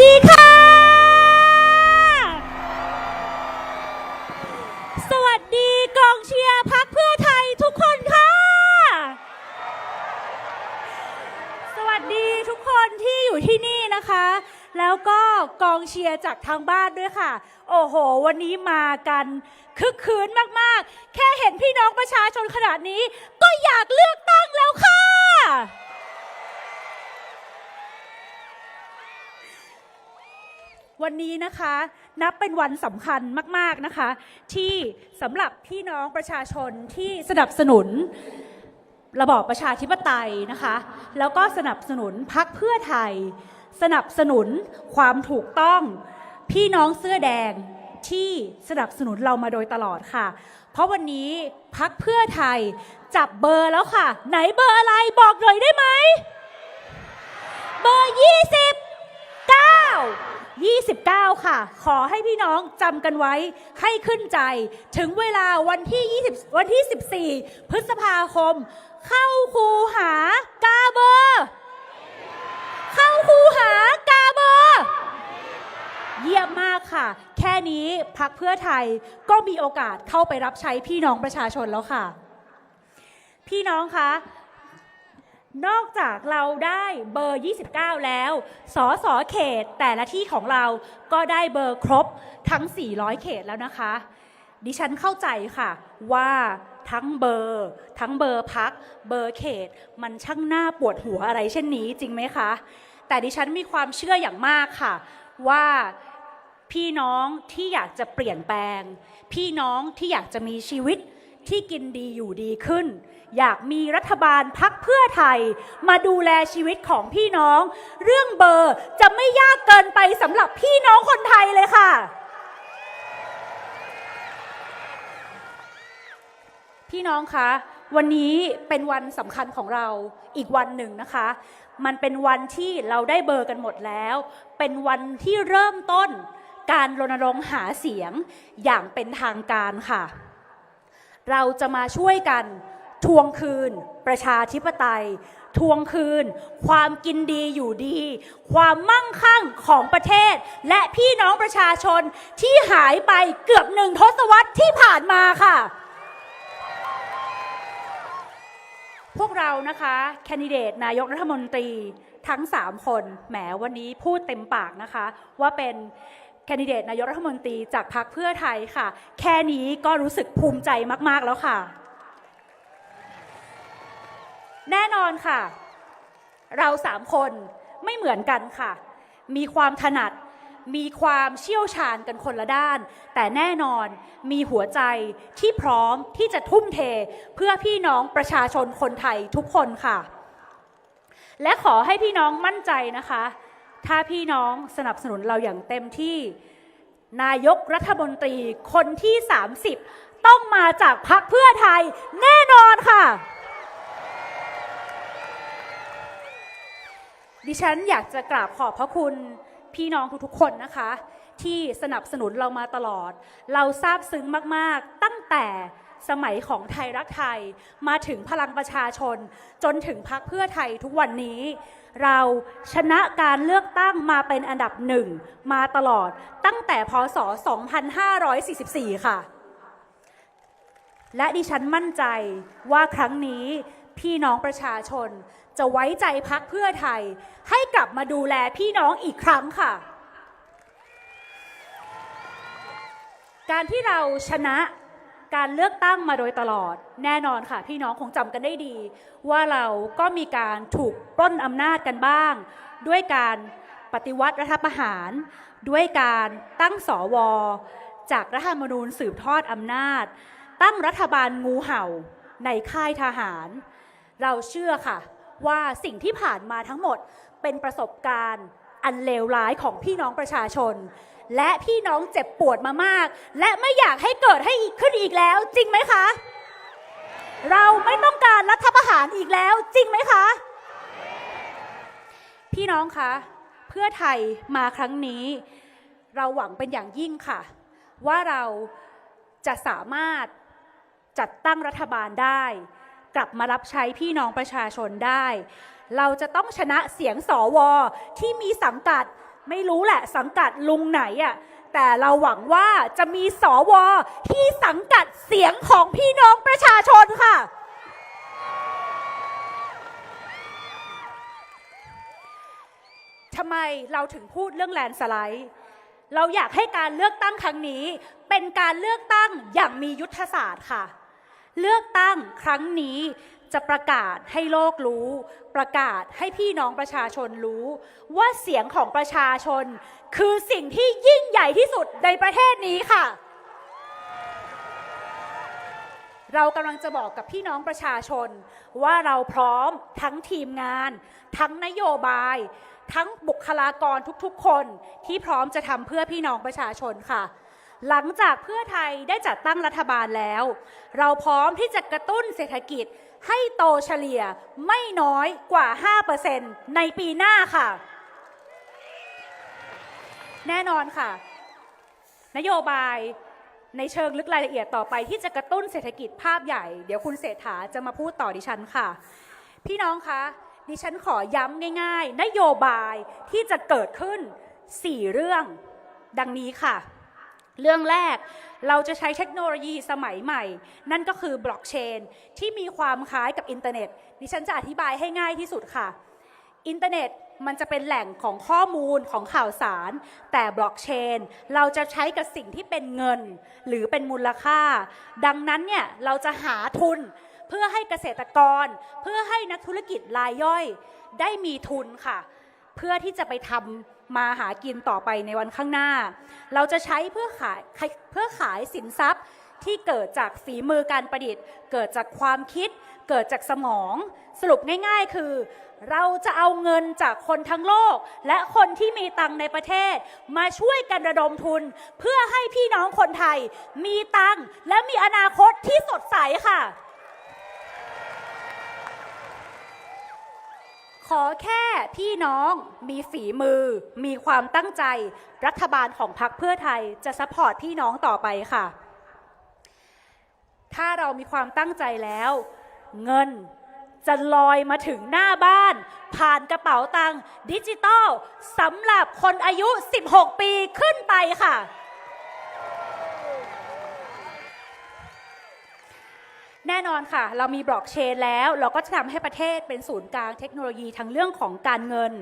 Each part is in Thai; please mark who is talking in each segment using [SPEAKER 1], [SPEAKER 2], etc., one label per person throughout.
[SPEAKER 1] ดีค่ะ สวัสดีกองเชียร์พักเพื่อไทยทุกคนค่ะ สวัสดีทุกคนที่อยู่ที่นี่นะคะ แล้วก็กองเชียร์จากทางบ้านด้วยค่ะ โอ้โห วันนี้มากันคึกคืนมากๆ แค่เห็นพี่น้องประชาชนขนาดนี้ ก็อยากเลือกตั้งแล้วค่ะ วันนี้นะคะนับเป็นวันสำคัญมาก ๆ นะคะ ที่สำหรับพี่น้องประชาชนที่สนับสนุนระบอบประชาธิปไตยนะคะ แล้วก็สนับสนุนพักเพื่อไทย สนับสนุนความถูกต้องพี่น้องเสื้อแดงที่สนับสนุนเรามาโดยตลอดค่ะ เพราะวันนี้พักเพื่อไทยจับเบอร์แล้วค่ะ ไหนเบอร์อะไรบอกหน่อยได้ไหม เบอร์29 29 ค่ะ ขอให้พี่น้องจำกันไว้ให้ขึ้นใจ ถึงเวลาวันที่ 20 วันที่ 14 พฤษภาคม เข้าคูหากาเบอร์เข้าคูหากาเบอร์เยี่ยมมากค่ะ แค่นี้พักเพื่อไทยก็มีโอกาสเข้าไปรับใช้พี่น้องประชาชนแล้วค่ะ พี่น้องคะ นอกจากเราได้เบอร์ 29 แล้วสอสอเขตแต่ละที่ของเราก็ได้เบอร์ครบทั้ง 400 เขตแล้วนะคะ ดิฉันเข้าใจค่ะว่าทั้งเบอร์ ทั้งเบอร์พัก เบอร์เขต มันช่างหน้าปวดหัวอะไรเช่นนี้จริงไหมคะ แต่ดิฉันมีความเชื่ออย่างมากค่ะ ว่าพี่น้องที่อยากจะเปลี่ยนแปลง พี่น้องที่อยากจะมีชีวิต ที่กินดีอยู่ดีขึ้น อยากมีรัฐบาลพักเพื่อไทย มาดูแลชีวิตของพี่น้อง เรื่องเบอร์จะไม่ยากเกินไปสำหรับพี่น้องคนไทยเลยค่ะ พี่น้องคะวันนี้เป็นวันสำคัญของเราอีกวันหนึ่งนะคะ มันเป็นวันที่เราได้เบอร์กันหมดแล้ว เป็นวันที่เริ่มต้นการรณรงค์หาเสียงอย่างเป็นทางการค่ะ เราจะมาช่วยกัน ทวงคืน ประชาธิปไตย ทวงคืน ความกินดีอยู่ดี ความมั่งคั่งของประเทศ และพี่น้องประชาชนที่หายไปเกือบหนึ่งทศวรรษที่ผ่านมาค่ะ พวกเรานะคะแคนดิเดตนายกรัฐมนตรีทั้ง 3 คนแหมวันนี้พูดเต็มปากนะคะ ว่าเป็น คนดิเดตนายกรัฐมนตรีจากพรรคเพื่อไทยค่ะ แค่นี้ก็รู้สึกภูมิใจมาก ๆ แล้วค่ะ แน่นอนค่ะ เราสามคนไม่เหมือนกันค่ะ มีความถนัด มีความเชี่ยวชาญกันคนละด้าน แต่แน่นอนมีหัวใจที่พร้อมที่จะทุ่มเท เพื่อพี่น้องประชาชนคนไทยทุกคนค่ะ และขอให้พี่น้องมั่นใจนะคะ ถ้าพี่น้องสนับสนุนเราอย่างเต็มที่ นายกรัฐมนตรีคนที่ 30 ต้องมาจากพรรคเพื่อไทยแน่นอนค่ะ ดิฉันอยากจะกราบขอบพระคุณพี่น้องทุกๆคนนะคะ ที่สนับสนุนเรามาตลอด เราซาบซึ้งมากๆตั้งแต่ สมัยของไทยรักไทย มาถึงพลังประชาชน จนถึงพักเพื่อไทยทุกวันนี้ เราชนะการเลือกตั้งมาเป็นอันดับหนึ่งมาตลอดตั้งแต่พศ 2544 ค่ะ และดิฉันมั่นใจว่าครั้งนี้พี่น้องประชาชนจะไว้ใจพักเพื่อไทย ให้กลับมาดูแลพี่น้องอีกครั้งค่ะ การที่เราชนะ การเลือกตั้งมาโดยตลอด แน่นอนค่ะ พี่น้องคงจำกันได้ดี ว่าเราก็มีการถูกปล้นอำนาจกันบ้าง ด้วยการปฏิวัติรัฐประหาร ด้วยการตั้งสวจากรัฐธรรมนูญสืบทอดอำนาจ ตั้งรัฐบาลงูเห่าในค่ายทหาร เราเชื่อค่ะ ว่าสิ่งที่ผ่านมาทั้งหมดเป็นประสบการณ์ อันเลวร้ายของพี่น้องประชาชน และพี่น้องเจ็บปวดมามาก และไม่อยากให้เกิดให้อีกขึ้นอีกแล้ว จริงไหมคะ เราไม่ต้องการรัฐประหารอีกแล้ว จริงไหมคะ พี่น้องคะ เพื่อไทยมาครั้งนี้ เราหวังเป็นอย่างยิ่งค่ะ ว่าเราจะสามารถจัดตั้งรัฐบาลได้ กลับมารับใช้พี่น้องประชาชนได้ เราจะต้องชนะเสียงสอวอที่มีสังกัดไม่รู้แหละ สังกัดลุงไหนอะแต่เราหวังว่าจะมีสวที่สังกัดเสียงของพี่น้องประชาชนค่ะ ทำไมเราถึงพูดเรื่องแลนด์สไลด์ เราอยากให้การเลือกตั้งครั้งนี้ เป็นการเลือกตั้งอย่างมียุทธศาสตร์ค่ะ เลือกตั้งครั้งนี้จะประกาศให้โลกรู้ ประกาศให้พี่น้องประชาชนรู้ ว่าเสียงของประชาชน คือสิ่งที่ยิ่งใหญ่ที่สุดในประเทศนี้ค่ะ เรากำลังจะบอกกับพี่น้องประชาชน ว่าเราพร้อมทั้งทีมงาน ทั้งนโยบาย ทั้งบุคลากรทุกๆคนที่พร้อมจะทำเพื่อพี่น้องประชาชนค่ะ หลังจากเพื่อไทยได้จัดตั้งรัฐบาลแล้ว เราพร้อมที่จะกระตุ้นเศรษฐกิจให้โตเฉลี่ยไม่น้อยกว่า 5%ในปีหน้าค่ะ แน่นอนค่ะ นโยบายในเชิงลึกรายละเอียดต่อไปที่จะกระตุ้นเศรษฐกิจภาพใหญ่ เดี๋ยวคุณเศรษฐาจะมาพูดต่อดิฉันค่ะ พี่น้องคะดิฉันขอย้ำง่าย ๆ นโยบายที่จะเกิดขึ้น 4 เรื่อง ดังนี้ค่ะ เรื่องแรกเราจะใช้เทคโนโลยีสมัยใหม่ นั่นก็คือบล็อกเชนที่มีความคล้ายกับอินเทอร์เน็ต ดิฉันจะอธิบายให้ง่ายที่สุดค่ะ อินเทอร์เน็ตมันจะเป็นแหล่งของข้อมูลของข่าวสาร แต่บล็อกเชนเราจะใช้กับสิ่งที่เป็นเงิน หรือเป็นมูลค่า ดังนั้นเนี่ยเราจะหาทุนเพื่อให้เกษตรกร เพื่อให้นักธุรกิจรายย่อย ได้มีทุนค่ะ เพื่อที่จะไปทำ มาหากินต่อไปในวันข้างหน้า เราจะใช้เพื่อขายเพื่อขายสินทรัพย์ที่เกิดจากฝีมือการประดิษฐ์ เกิดจากความคิด เกิดจากสมอง สรุปง่ายๆ คือ เราจะเอาเงินจากคนทั้งโลก และคนที่มีตังในประเทศ มาช่วยกันระดมทุน เพื่อให้พี่น้องคนไทย มีตังและมีอนาคตที่สดใสค่ะ ขอแค่พี่น้องมีฝีมือ มีความตั้งใจ รัฐบาลของพรรคเพื่อไทยจะซัพพอร์ตพี่น้องต่อไปค่ะ ถ้าเรามีความตั้งใจแล้ว เงินจะลอยมาถึงหน้าบ้าน ผ่านกระเป๋าตังค์ดิจิตอลสำหรับคนอายุ 16 ปีขึ้นไปค่ะ แน่นอนค่ะ เรามีบล็อกเชนแล้ว เราก็จะทำให้ประเทศเป็นศูนย์กลางเทคโนโลยีทั้งเรื่องของการเงิน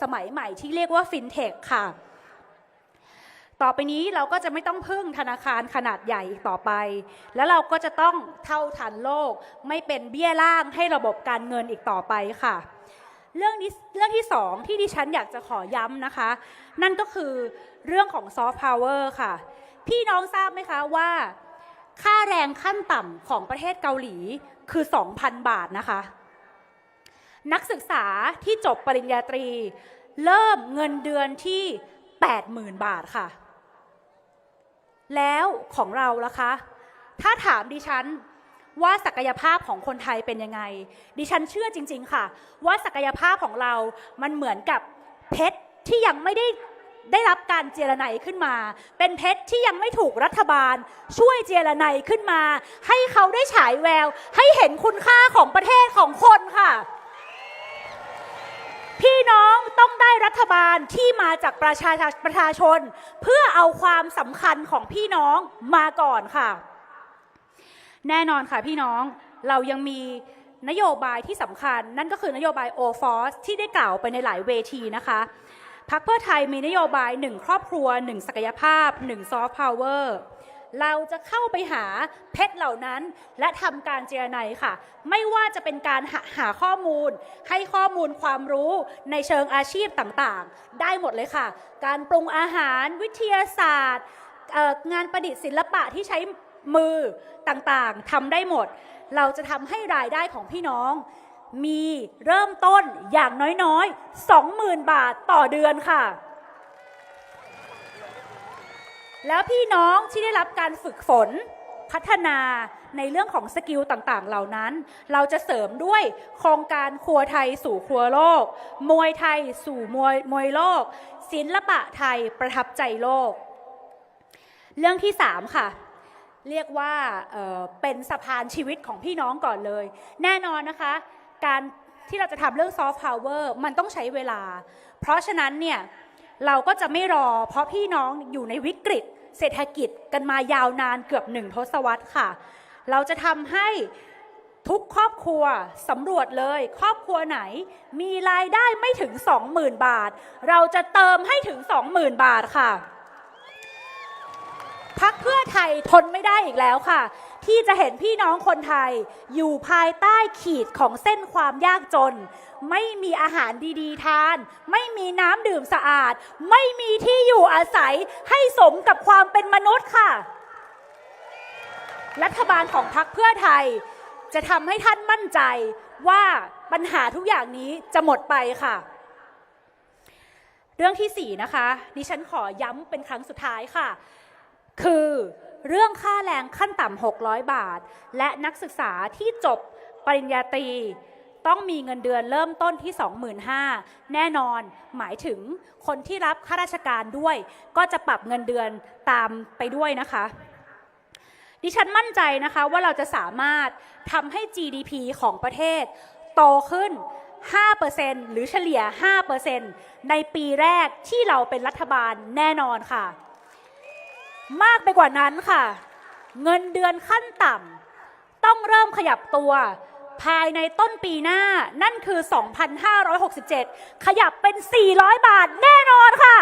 [SPEAKER 1] สมัยใหม่ที่เรียกว่าฟินเทคค่ะ ต่อไปนี้เราก็จะไม่ต้องพึ่งธนาคารขนาดใหญ่อีกต่อไป แล้วเราก็จะต้องเท่าทันโลก ไม่เป็นเบี้ยล่างให้ระบบการเงินอีกต่อไปค่ะเรื่องนี้เรื่องที่สองที่ดิฉันอยากจะขอย้ำนะคะ นั่นก็คือเรื่องของซอฟต์พาวเวอร์ค่ะ พี่น้องทราบไหมคะว่า ค่าแรงขั้นต่ำของประเทศเกาหลีคือ 2,000 บาทนะคะ นักศึกษาที่จบปริญญาตรี เริ่มเงินเดือนที่ 80,000 บาทค่ะ แล้วของเราล่ะคะ ถ้าถามดิฉันว่าศักยภาพของคนไทยเป็นยังไง ดิฉันเชื่อจริง ๆ ค่ะ ว่าศักยภาพของเรา มันเหมือนกับเพชรที่ยังไม่ได้ ได้รับการเจรไนขึ้นมา เป็นเพชรที่ยังไม่ถูกรัฐบาล ช่วยเจรไนขึ้นมา ให้เขาได้ฉายแวว ให้เห็นคุณค่าของประเทศของคนค่ะ พี่น้องต้องได้รัฐบาลที่มาจากประชาประชาชน เพื่อเอาความสำคัญของพี่น้องมาก่อนค่ะ แน่นอนค่ะพี่น้องเรายังมีนโยบายที่สำคัญ นั่นก็คือนโยบาย o f o r c e ที่ได้กล่าวไปในหลายเวทีนะคะ พักเพื่อไทยมีนโยบายหนึ่งครอบครัวหนึ่งศักยภาพหนึ่งซอฟต์พาวเวอร์เราจะเข้าไปหาเพชรเหล่านั้น และทำการเจรไนค่ะ ไม่ว่าจะเป็นการหาหาข้อมูล ให้ข้อมูลความรู้ในเชิงอาชีพต่างๆ ได้หมดเลยค่ะ การปรุงอาหารวิทยาศาสตร์ งานประดิษฐ์ศิลปะที่ใช้มือต่างๆทำได้หมด เราจะทำให้รายได้ของพี่น้อง มีเริ่มต้นอย่างน้อยๆ 20,000 บาทต่อเดือนค่ะ แล้วพี่น้องที่ได้รับการฝึกฝนพัฒนาในเรื่องของสกิลต่างๆ เหล่านั้น เราจะเสริมด้วยโครงการครัวไทยสู่ครัวโลก มวยไทยสู่มวยมวยโลก ศิลปะไทยประทับใจโลก เรื่องที่ 3 ค่ะ เรียกว่าเเป็นสะพานชีวิตของพี่น้องก่อนเลย แน่นอนนะคะ การที่เราจะทำเรื่องซอฟต์พาวเวอร์มันต้องใช้เวลา เพราะฉะนั้นเนี่ยเราก็จะไม่รอ เพราะพี่น้องอยู่ในวิกฤต เศรษฐกิจกันมายาวนานเกือบหนึ่งทศวรรษค่ะ เราจะทำให้ทุกครอบครัวสำรวจเลย ครอบครัวไหน มีรายได้ไม่ถึง 20,000 บาท เราจะเติมให้ถึง 20,000 บาทค่ะพักเพื่อไทยทนไม่ได้อีกแล้วค่ะ ที่จะเห็นพี่น้องคนไทย อยู่ภายใต้ขีดของเส้นความยากจน ไม่มีอาหารดีๆ ทาน ไม่มีน้ำดื่มสะอาด ไม่มีที่อยู่อาศัยให้สมกับความเป็นมนุษย์ค่ะ รัฐบาลของพรรคเพื่อไทย จะทำให้ท่านมั่นใจว่าปัญหาทุกอย่างนี้จะหมดไปค่ะ เรื่องที่ 4 นะคะ ดิฉันขอย้ำเป็นครั้งสุดท้ายค่ะ คือ เรื่องค่าแรงขั้นต่ำ 600 บาท และนักศึกษาที่จบปริญญาตรีต้องมีเงินเดือนเริ่มต้นที่ 25,000 แน่นอนหมายถึงคนที่รับข้าราชการด้วย ก็จะปรับเงินเดือนตามไปด้วยนะคะ ดิฉันมั่นใจนะคะว่าเราจะสามารถทำให้ GDP ของประเทศ โตขึ้น 5%หรือเฉลี่ย 5%ในปีแรกที่เราเป็นรัฐบาลแน่นอนค่ะ มากไปกว่านั้นค่ะ เงินเดือนขั้นต่ำต้องเริ่มขยับตัว ภายในต้นปีหน้านั่นคือ 2,567 ขยับเป็น 400 บาทแน่นอนค่ะ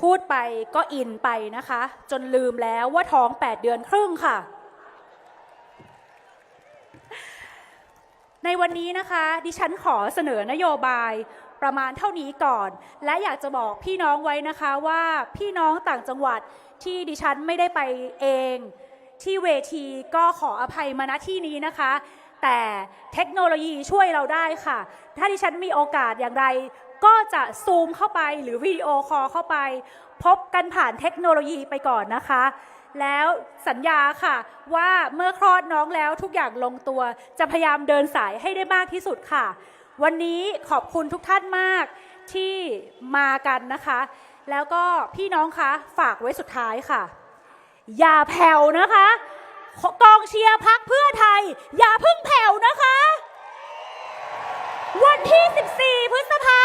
[SPEAKER 1] พูดไปก็อินไปนะคะ จนลืมแล้วว่าท้อง 8 เดือนครึ่งค่ะในวันนี้นะคะ ดิฉันขอเสนอนโยบาย ประมาณเท่านี้ก่อน และอยากจะบอกพี่น้องไว้นะคะว่าพี่น้องต่างจังหวัดที่ดิฉันไม่ได้ไปเอง ที่เวทีก็ขออภัยมาณที่นี้นะคะ แต่เทคโนโลยีช่วยเราได้ค่ะ ถ้าดิฉันมีโอกาสอย่างไร ก็จะซูมเข้าไปหรือวิดีโอคอลเข้าไป พบกันผ่านเทคโนโลยีไปก่อนนะคะแล้วสัญญาค่ะว่าเมื่อคลอดน้องแล้วทุกอย่างลงตัว จะพยายามเดินสายให้ได้มากที่สุดค่ะ วันนี้ขอบคุณทุกท่านมากที่มากันนะคะ แล้วก็พี่น้องคะฝากไว้สุดท้ายค่ะ อย่าแผ่วนะคะกองเชียร์พักเพื่อไทย อย่าพึ่งแผ่วนะคะ วันที่ 14 พฤษภา